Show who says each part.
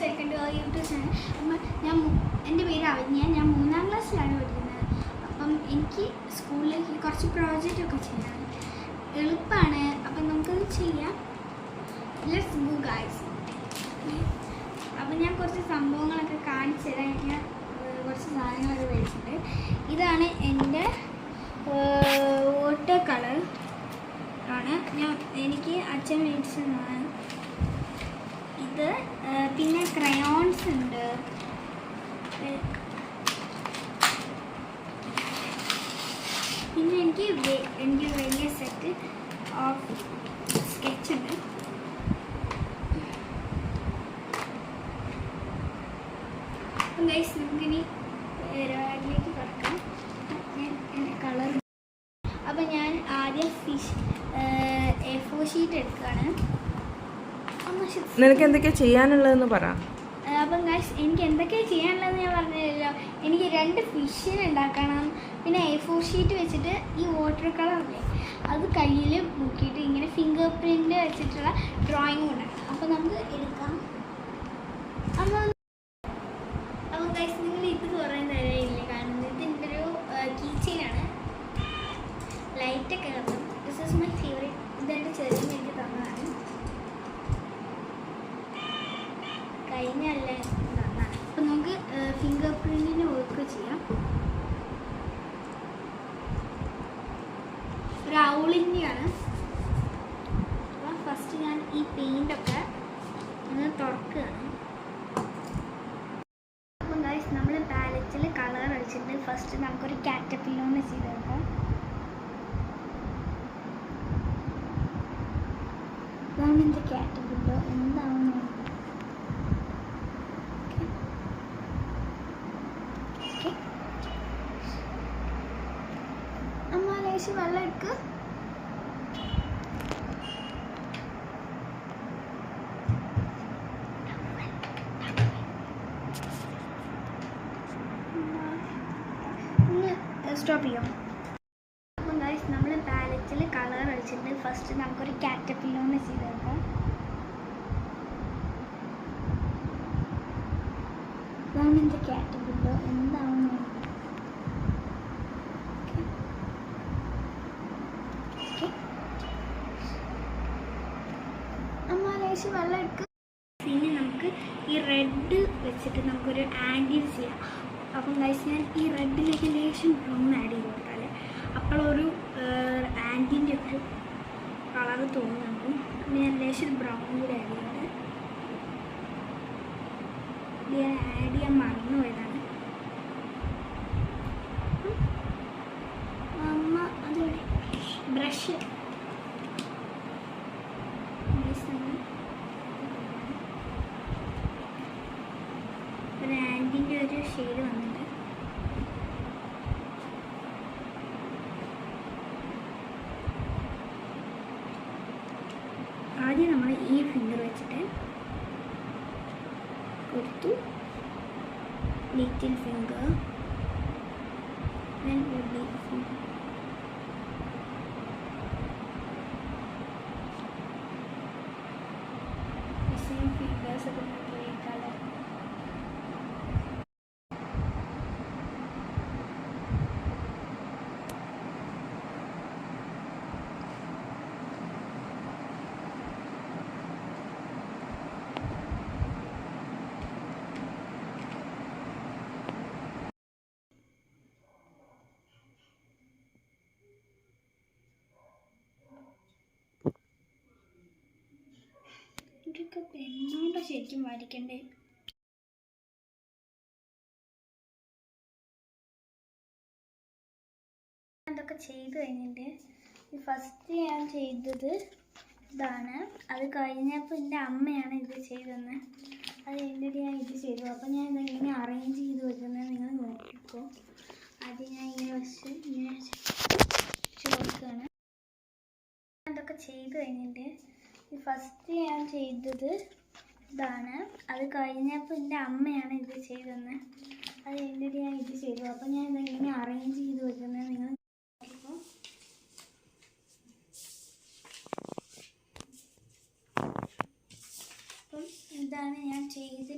Speaker 1: Guys welcome YouTube channel അപ്പം ഞാൻ എന്റെ പേര് അവന്യ ഞാൻ മൂന്നാം ക്ലാസ്സിലാണ് പഠിക്കുന്നത്. അപ്പം എനിക്ക് സ്കൂളിലേക്ക് കുറച്ച് പ്രോജക്റ്റ് ഒക്കെ ചെയ്യാൻ എളുപ്പമാണ് അപ്പം നമുക്കത് ചെയ്യാം. ലെറ്റ്സ് ഗു ഗായ്സ് അപ്പം ഞാൻ കുറച്ച് സംഭവങ്ങളൊക്കെ കാണിച്ചു തരാം. ഞാൻ കുറച്ച് സാധനങ്ങളൊക്കെ മേടിച്ചിട്ടുണ്ട്. ഇതാണ് എന്റെ വാട്ടർ കളർ ആണ്. ഞാൻ എനിക്ക് അച്ഛൻ മേടിച്ചതാണ്. പിന്നെ ക്രയോൺസ് ഉണ്ട്. പിന്നെ എനിക്ക് എനിക്ക് വലിയ സെറ്റ് ഓഫ് സ്കെച്ച് ഉണ്ട്. ഗൈസ് നമുക്കിനി പരിപാടിയിലേക്ക് തുറക്കാം ഞാൻ എന്റെ കളർ അപ്പം ഞാൻ ആദ്യം ഫിഷ് എ ഫോർ ഷീറ്റ് എടുക്കുകയാണ്.
Speaker 2: നിനക്ക് എന്തൊക്കെയാ ചെയ്യാനുള്ളതെന്ന് പറ.
Speaker 1: അപ്പം ഗൈസ് എനിക്ക് എന്തൊക്കെയാണ് ചെയ്യാനുള്ളതെന്ന് ഞാൻ പറഞ്ഞില്ലല്ലോ എനിക്ക് രണ്ട് ഫിഷിനെ ഉണ്ടാക്കണം. പിന്നെ എ ഫോർ ഷീറ്റ് വെച്ചിട്ട് ഈ വാട്ടർ കളറില്ലേ അത് കയ്യിൽ മുക്കിയിട്ട് ഇങ്ങനെ ഫിംഗർ പ്രിന്റ് വെച്ചിട്ടുള്ള ഡ്രോയിങ് ഉണ്ടാക്കണം. അപ്പോൾ നമുക്ക് എടുക്കാം. അപ്പോൾ അപ്പം ഗൈസ് നിങ്ങൾ ഇത് കുറേ നേരമില്ലേ കാണുന്നത്? ഇതിന്റെ ഒരു കീ ചെയിനാണ് ലൈറ്റൊക്കെ കത്തും. ദിസ് ഈസ് മൈ ഫേവറേറ്റ് ഇതെന്റെ ചെറിയ എനിക്ക് തന്നതാണ് കഴിഞ്ഞല്ലേ നന്നാണ് അപ്പം നമുക്ക് ഫിംഗർ പ്രിന്റിന് വർക്ക് ചെയ്യാം ഔളിന്റെയാണ് അപ്പം ഫസ്റ്റ് ഞാൻ ഈ പെയിന്റൊക്കെ ഒന്ന് തുറക്കുകയാണ്. അപ്പം ഗൈസ് നമ്മൾ പാലറ്റിൽ കളർ അടിച്ചിട്ട് ഫസ്റ്റ് നമുക്കൊരു കാറ്റപ്പില്ലോന്ന് ചെയ്തെടുക്കാം ഇതാണ് എന്റെ കാറ്റപ്പില്ലോ എന്താണെന്ന് അമ്മ ലേശം വെള്ളം എടുക്ക് സ്റ്റോപ്പ് ചെയ്യാം ഗൈസ് നമ്മൾ പാലറ്റിൽ കളർ അടിച്ചിട്ട് ഫസ്റ്റ് നമുക്കൊരു കാറ്റപ്പില്ലോന്ന് ചെയ്തെടുക്കാം. ഇതാണ് എന്റെ കാറ്റപ്പില്ലോ എന്താണെന്ന് അമ്മ ലേശം വെള്ളം എടുക്ക്. പിന്നെ നമുക്ക് ഈ റെഡ് വെച്ചിട്ട് നമുക്കൊരു ആൻഡിൽ ചെയ്യാം. അപ്പം ഗൈസ് ഞാൻ ഈ റെഡിലേക്ക് ലേശം ബ്രൗൺ ആഡ് ചെയ്ത് കൊടുത്താൽ അപ്പോഴൊരു ആന്റിന്റെ ഒരു കളർ തോന്നുന്നുണ്ട് പിന്നെ ഞാൻ ലേശം ബ്രൗൺ കൂടെ ആഡ് ചെയ്യുന്നത് ഇത് ഞാൻ ആഡ് ചെയ്യാൻ മറന്നു പോയതാണ്. അമ്മ അതോടെ ബ്രഷ് ഒരു ആന്റിന്റെ ഒരു ഷെയ്ഡ് വന്നിട്ട് ആദ്യം നമ്മൾ ഈ ഫിംഗർ വെച്ചിട്ട് കൊടുത്തു. ലിറ്റിൽ ഫിംഗർ big പെണ്ണോണ്ട ശരിക്കും വരയ്ക്കണ്ടേ അതൊക്കെ ചെയ്ത് കഴിഞ്ഞിട്ട് ഫസ്റ്റ് ഞാൻ ചെയ്തത് ഇതാണ്. അത് കഴിഞ്ഞപ്പോൾ എന്റെ അമ്മയാണ് ഇത് ചെയ്തതെന്ന്. അത് കഴിഞ്ഞിട്ട് ഞാൻ ഇത് ചെയ്തു. അപ്പോൾ ഞാൻ ഇതെങ്ങനെ അറേഞ്ച് ചെയ്ത് വെക്കുന്നത് നിങ്ങൾ നോക്കിക്കോ. അത് ഞാൻ ഇങ്ങനെ വെച്ച് ഇങ്ങനെ ചോദിക്കുകയാണ് അതൊക്കെ ചെയ്ത് കഴിഞ്ഞിട്ട് ഫസ്റ്റ് ഞാൻ ചെയ്തത് ഇതാണ്. അത് കഴിഞ്ഞപ്പോൾ എന്റെ അമ്മയാണ് ഇത് ചെയ്തതെന്ന്. അത് കഴിഞ്ഞിട്ട് ഞാൻ ഇത് ചെയ്തു. അപ്പോൾ ഞാൻ ഇതെങ്ങനെ അറേഞ്ച് ചെയ്ത് വെക്കുന്നത് നിങ്ങൾ ഇതാണ് ഞാൻ ചെയ്ത